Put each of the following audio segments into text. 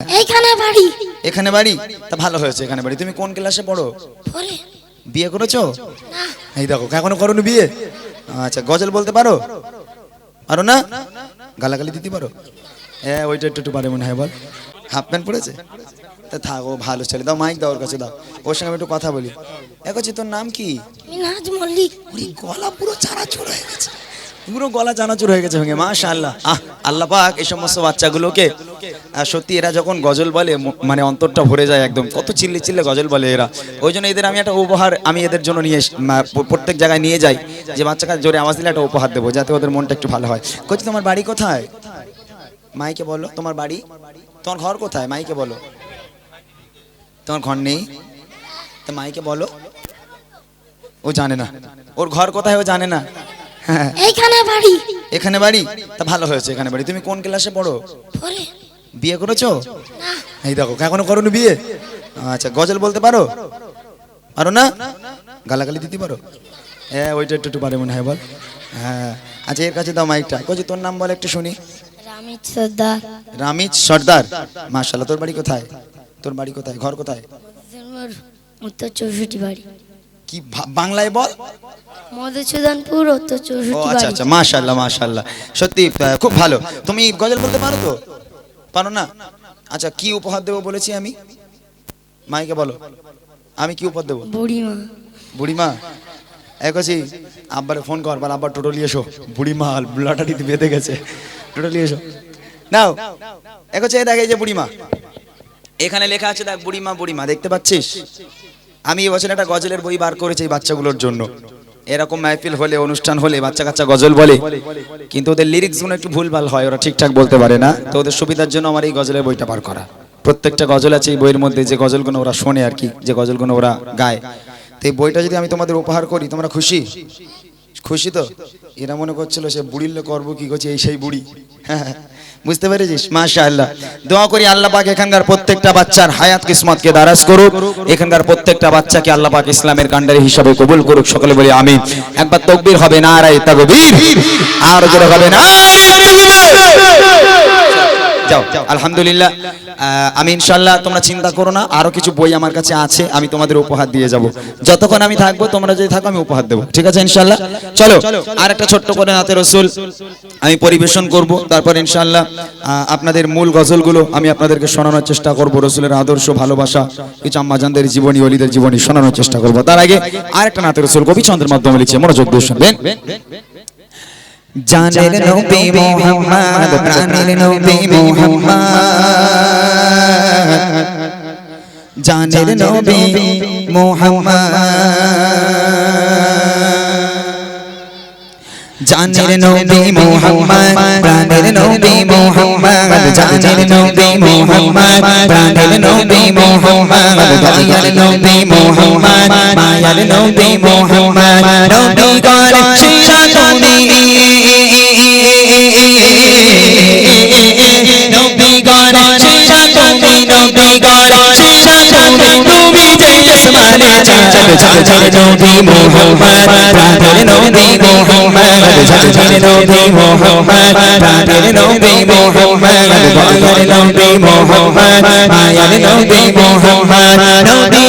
এইখানে বাড়ি। এখানে বাড়ি? তা ভালো হয়েছে এখানে বাড়ি। তুমি কোন ক্লাসে পড়ো? পরে বিয়ে করেছ? না। এই দেখো এখনও করোনি বিয়ে? আচ্ছা গজল বলতে পারো? পারো না? গালাগালি দিতে পারো? হ্যাঁ ওইটা একটু একটু পারে মনে হয় বল। হাফ প্যান্ট পরেছে? তা থাক ও ভালো ছেলে। দাও মাইক দাও ওর কাছে দাও। ওর সঙ্গে আমি একটু কথা বলি। একছি তোর নাম কি? মিনাজ মল্লিক। গলা পুরো চানাচুর হয়ে গেছে। পুরো গলা চানাচুর হয়ে গেছে ভেঙে, মাশাআল্লাহ। আহ, আল্লাহ পাক এই সমস্ত বাচ্চাগুলোকে সত্যি এরা যখন গজল বলে মানে অন্তরটা ভরে যায় একদম, কত চিল্লি চিল্লে গজল বলে এরা। ওই জন্য এদের আমি একটা উপহার আমি এদের জন্য নিয়ে প্রত্যেক জায়গায় নিয়ে যাই, যে বাচ্চাকে জোরে আওয়াজ দিলে একটা উপহার দেবো, যাতে ওদের মনটা একটু ভালো হয়। কোচ তোমার বাড়ি কোথায়? মাইকে বলো, তোমার বাড়ি? তোমার ঘর কোথায়? মাইকে বলো। তোমার ঘর নেই? তো মাইকে বলো। ও জানে না। ওর ঘর কোথায় ও জানে না। এইখানে বাড়ি। এখানে বাড়ি? তা ভালো হয়েছে এখানে বাড়ি। তুমি কোন ক্লাসে পড়ো? বিয়ে করেছ? এই দেখো এখনও করোনি বিয়ে? আচ্ছা গজল বলতে পারো? পারো না? গালাগালি দিতে পারো? হ্যাঁ ওইটা একটু একটু পারে মনে হয় বল। হ্যাঁ। আচ্ছা এর কাছে দাও মাইকটা। কচি তোর নাম বল একটু শুনি। রামিত সর্দার। রামিজ সর্দার? মাশাল্লাহ তোর বাড়ি কোথায়? তোর বাড়ি কোথায়? ঘর কোথায়? উত্তর চৌষট্টি বাড়ি। কি বাংলায় বল? মধুসূদনপুর আচ্ছা আচ্ছা মাশাল্লাহ মাশাল্লাহ সত্যি খুব ভালো। তুমি গজল বলতে পারো তো? পারো না? আচ্ছা কি উপহার দেবো বলেছি আমি? মাইকে বলো। আমি কি উপহার দেবো? বুড়িমা। বুড়িমা? একছি আব্বারে ফোন কর বল আব্বা টোটো এসো। বুড়িমা লটারিতে বেঁধে গেছে। টোটো এসো। নাও এক একছে দেখ এই যে বুড়িমা। এখানে লেখা আছে দেখ বুড়িমা বুড়িমা দেখতে পাচ্ছিস? আমি এবছর একটা গজলের বই বার করেছি এই বাচ্চাগুলোর জন্য। এরকম মাহফিল হলে, অনুষ্ঠান হলে বাচ্চা কাচ্চা গজল বলে। কিন্তু ওদের লিরিক্সগুলো একটু ভুলভাল হয়, ওরা ঠিকঠাক বলতে পারে না। তো ওদের সুবিধার জন্য আমার এই গজলের বইটা বার করা। প্রত্যেকটা গজল আছে এই বইয়ের মধ্যে, যে গজলগুলো ওরা শোনে আর কি, যে গজলগুলো ওরা গায়। তো এই বইটা যদি আমি তোমাদের উপহার করি, তোমরা খুশি? খুশি তো? এরা মনে করছিল সে বুড়িলে করব কি করছে, এই সেই বুড়ি। হ্যাঁ বুঝতে পেরেছিস? মাশা আল্লাহ দোয়া করি আল্লাহ পাক এখানকার প্রত্যেকটা বাচ্চার হায়াত কিসমতকে দারাজ করুক। এখানকার প্রত্যেকটা বাচ্চাকে আল্লাহ পাক ইসলামের কান্ডারি হিসাবে কবুল করুক। সকলে বলি আমি একবার তকবীর হবে না আর আর হবে না যাও, আলহামদুলিল্লাহ। আমি ইনশাল্লাহ তোমরা চিন্তা করো না, আরও কিছু বই আমার কাছে আছে, আমি তোমাদের উপহার দিয়ে যাব। যতক্ষণ আমি থাকব, তোমরা যদি থাকো, আমি উপহার দেবো। ঠিক আছে ইনশাল্লাহ চলো আর একটা ছোট্ট করে নাতে রসুল, আমি পরিবেশন করব, তারপর ইনশাল্লাহ আপনাদের মূল গজলগুলো আমি আপনাদেরকে শোনানোর চেষ্টা করব, রসুলের আদর্শ, ভালোবাসা, কিছু আম্মাজানদের জীবনী অলিদের জীবনী শোনানোর চেষ্টা করব। তার আগে আর একটা নাতে রসুল কবিচন্দ্রের মাধ্যমে লিখছে, মনোযোগ দিয়ে শুনবেন। জানের নবী মোহাম্মদ প্রাণের নবী মোহাম্মদ জানের নবী মোহাম্মদ জানের নবী মোহাম্মদ প্রাণের নবী মোহাম্মদ জানের নবী মোহাম্মদ প্রাণের নবী মোহাম্মদ দয়ার নবী মোহাম্মদ মায়ার নবী মোহাম্মদ নবী গণ নবী মোহাম্মদ প্রাণের নবী মোহাম্মদ জানের নবী মোহাম্মদ প্রাণের নবী মোহাম্মদ দয়ার নবী মোহাম্মদ মায়ার নবী মোহাম্মদ নবী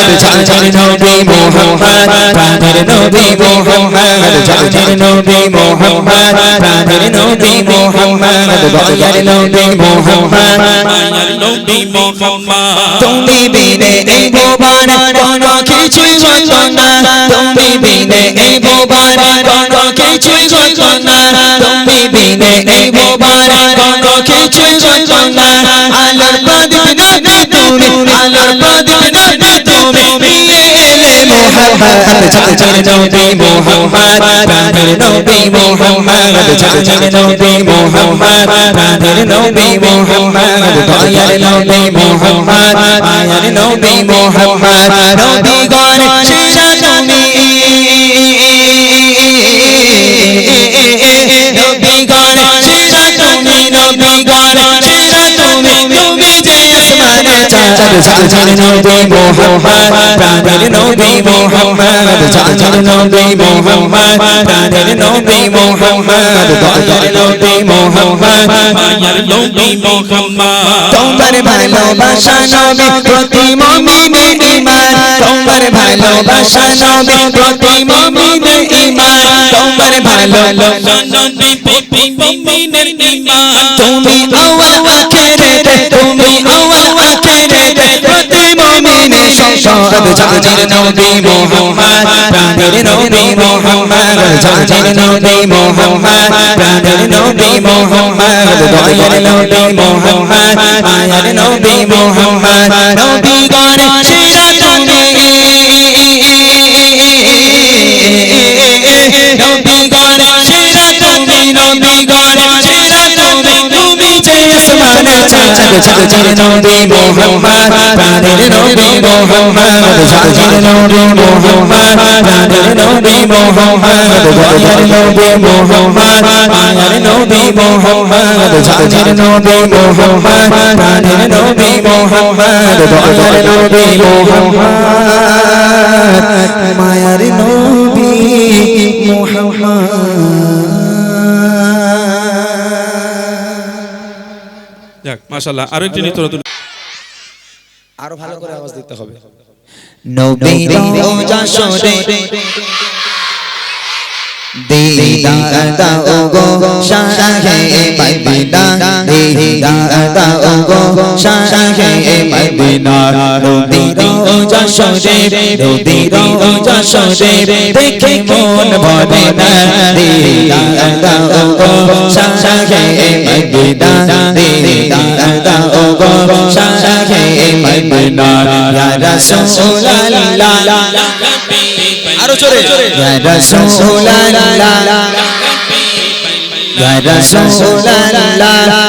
জানের নবী মোহাম্মদ প্রাণের নবী মোহাম্মদ জানের নবী মোহাম্মদ প্রাণের নবী মোহাম্মদ দয়ার নবী মোহাম্মদ মায়ার নবী মোহাম্মদ তুমি বিনে এই ভুবন কোন কিছুই হতো না তুমি বিনে এই ভুবন কোন কিছুই হতো না তুমি বিনে এই ভুবন কোন কিছুই হতো না আলোর প্রদীপ নবী তুমি আলোর মোহাম্মদ নবী মোহাম্মদ প্রাণের নবী মোহাম্মদ নবী প্রাণের নবী মোহাম্মদ নবী মোহাম্মদ মায়ার নবী মোহাম্মদ নবী গণ শিরা তুমি নবী গণ শিরা তুমি তুমি যে আসমানে চাঁদ জানের নবী মোহাম্মদ প্রাণের নবী মোহাম্মদ জানের নবী মোহাম্মদ প্রাণের নবী মোহাম্মদ দয়ার নবী মোহাম্মদ মায়ার নবী মোহাম্মদ তোমার ভালোবাসা নবী প্রতি মুমিনে ঈমান তোমার ভালোবাসা নবী প্রতি মুমিনে ঈমান তোমার ভালোবাসা নবী প্রতি মুমিনের ঈমান তুমি আওয়াল আখেরাতে তুমি সম্পদ জানের নবী মোহাম্মদ প্রাণের নবী মোহাম্মদ জানের নবী মোহাম্মদ প্রাণের নবী মোহাম্মদ দয়ার নবী মোহাম্মদ মায়ার নবী মোহাম্মদ নবী চাঁদের নবী মোহাম্মদ প্রাণের নবী মোহাম্মদ চাঁদের নবী মোহাম্মদ প্রাণের নবী মোহাম্মদ দয়ার নবী মোহাম্মদ মায়ার নবী মোহাম্মদ চাঁদের নবী মোহাম্মদ প্রাণের নবী মোহাম্মদ দয়ার নবী মোহাম্মদ মায়ার নবী মোহাম্মদ যাক মাশাআল্লাহ আরও একটি নৃত্য নতুন আরও ভালো করে আওয়াজ দিতে হবে নবীর রোজা সরে দিদার দাও গো শাহে মদিনা দিদার দাও গো শাহে মদিনা নবীর রোজা সরে নবীর রোজা সরে দেখে মন ভরে না দিদার দাও গো শাহে মদিনা দিদার রাসূলুল্লাহ আরও চলে يا Ya Rasulallah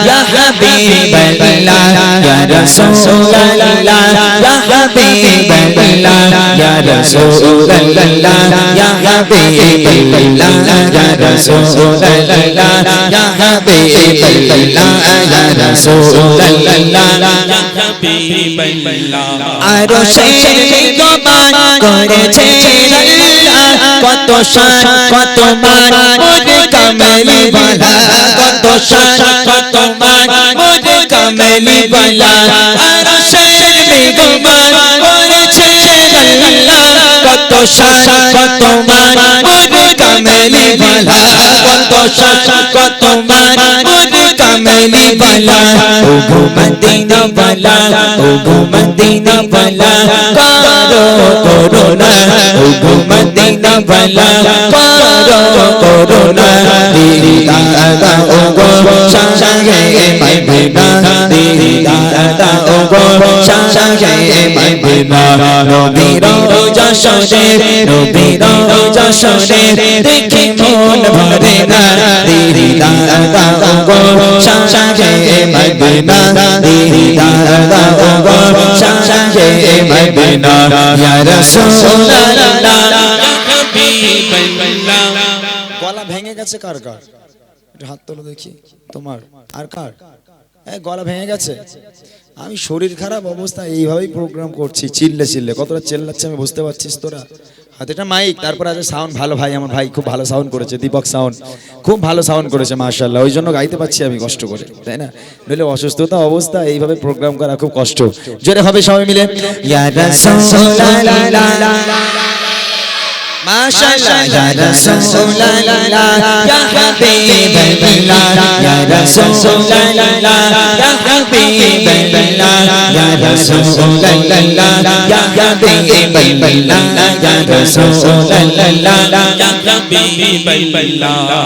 Ya Habiballah Ya Rasulallah Ya Habiballah Ya Rasulallah Ya Habiballah Ya Rasulallah Ya Habiballah Ya Rasulallah Ya Habiballah Arushe ko ban koreche Allah Koto shan koto ban Mujhe kamil বালা, কত শান কত মান মুঝে কামেলি বালা। কত শান কত মান মুঝে কামেলি বালা। কত শান বালা। ও গো বালা ও corona ও গো বালা। করো করোনা মন ইয়া গলা ভেঙে গেছে কার কার হাত তোলো দেখি। তোমার? আর কার? গলা ভেঙে গেছে। আমি শরীর খারাপ অবস্থা এইভাবেই প্রোগ্রাম করছি, চিল্লে চিল্লে। কতটা চেল্লাচ্ছে আমি বুঝতে পারছিস তোরা। হাতেটা মাইক তারপর আছে সাউন্ড ভালো ভাই, আমার ভাই খুব ভালো সাউন্ড করেছে, দীপক সাউন্ড খুব ভালো সাউন্ড করেছে মার্শাল্লাহ ওই জন্য গাইতে পারছি আমি কষ্ট করে, তাই না? নইলে অসুস্থতা অবস্থা, এইভাবে প্রোগ্রাম করা খুব কষ্ট। জোরে হবে সবাই মিলে। ইয়া রাসূলুল্লাহ মাশাআল্লাহ ইয়া রাসূলুল্লাহ ইয়া হাবিবাল্লাহ ইয়া রাসূলুল্লাহ ইয়া হাবিবাল্লাহ ইয়া রাসূলুল্লাহ ইয়া হাবিবাল্লাহ ইয়া রাসূলুল্লাহ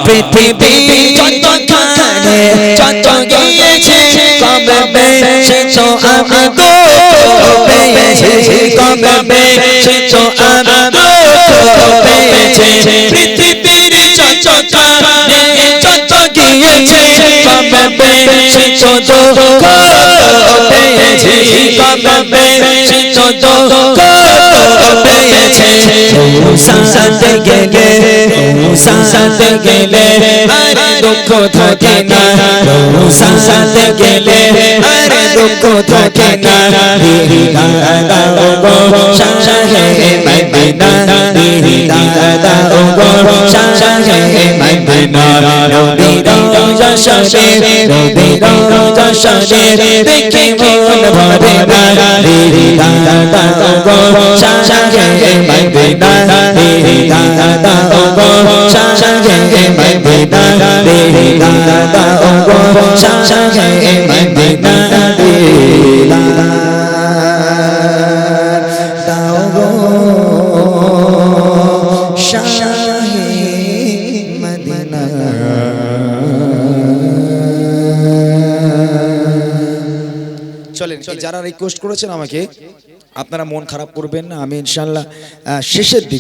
পৃথিবী যতখানে যত গিয়েছে কবে সে তো আমি গো পেয়েছে কবে সে কবে সে তো দুঃখ পেয়েছে কবে সে তো দুঃখ পেয়েছে সাথে গেলে রোসাতে গেলে আর দুঃখ থাকে না রোসাতে গেলে আর দুঃখ থাকে না দাদা ও গো শাহে মদিনা দাদা ও গো শাহে মদিনা শাহে রবি রোজা শাহে দেখে মন ভরে না দাদা ও গো শাহে মদিনা দাদা ও গো শাহে মদিনা দাদা ও গো শাহে মদিনা যারা রিকোয়েস্ট করেছেন আমাকে আপনারা মন খারাপ করবেন না আমি ইনশাল্লাহ শেষের দিকে